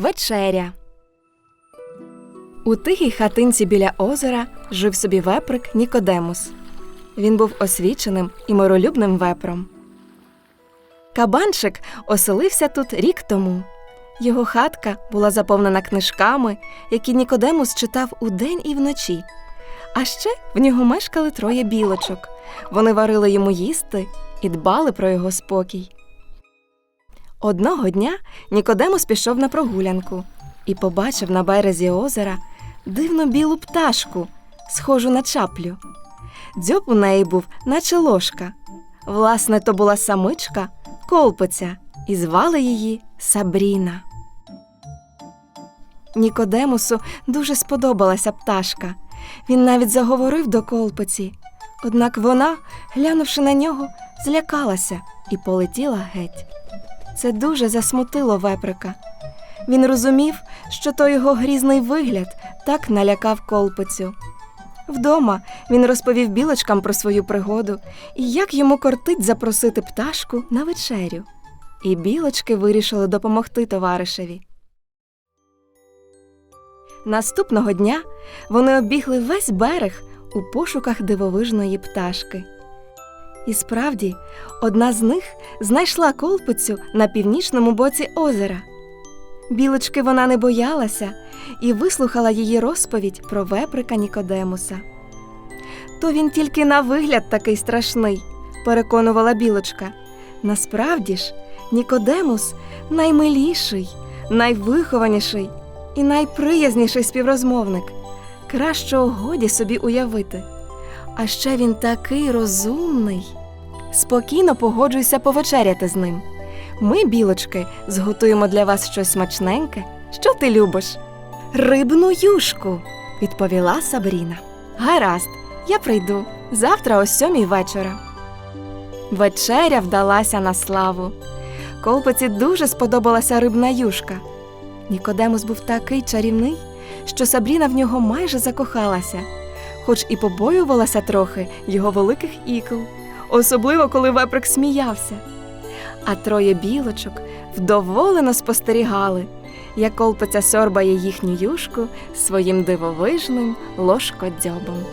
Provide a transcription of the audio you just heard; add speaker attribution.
Speaker 1: Вечеря. У тихій хатинці біля озера жив собі веприк Нікодемус. Він був освіченим і миролюбним вепром. Кабанчик оселився тут рік тому. Його хатка була заповнена книжками, які Нікодемус читав удень і вночі. А ще в нього мешкали троє білочок. Вони варили йому їсти і дбали про його спокій. Одного дня Нікодемус пішов на прогулянку і побачив на березі озера дивну білу пташку, схожу на чаплю. Дзьоб у неї був, наче ложка. Власне, то була самичка, колпиця, і звали її Сабріна. Нікодемусу дуже сподобалася пташка. Він навіть заговорив до колпиці. Однак вона, глянувши на нього, злякалася і полетіла геть. Це дуже засмутило веприка. Він розумів, що той його грізний вигляд так налякав колпицю. Вдома він розповів білочкам про свою пригоду і як йому кортить запросити пташку на вечерю. І білочки вирішили допомогти товаришеві. Наступного дня вони оббігли весь берег у пошуках дивовижної пташки. І справді, одна з них знайшла колпицю на північному боці озера. Білочки вона не боялася і вислухала її розповідь про веприка Нікодемуса. То він тільки на вигляд такий страшний, переконувала білочка. Насправді ж, Нікодемус наймиліший, найвихованіший і найприязніший співрозмовник. Кращого годі собі уявити. А ще він такий розумний. Спокійно погоджуйся повечеряти з ним. Ми, білочки, зготуємо для вас щось смачненьке. Що ти любиш? Рибну юшку, відповіла Сабріна. Гаразд, я прийду завтра о сьомій вечора. Вечеря вдалася на славу. Колпиці дуже сподобалася рибна юшка. Нікодемус був такий чарівний, що Сабріна в нього майже закохалася, хоч і побоювалася трохи його великих ікл, особливо коли веприк сміявся. А троє білочок вдоволено спостерігали, як колпиця сьорбає їхню юшку своїм дивовижним ложкодзьобом.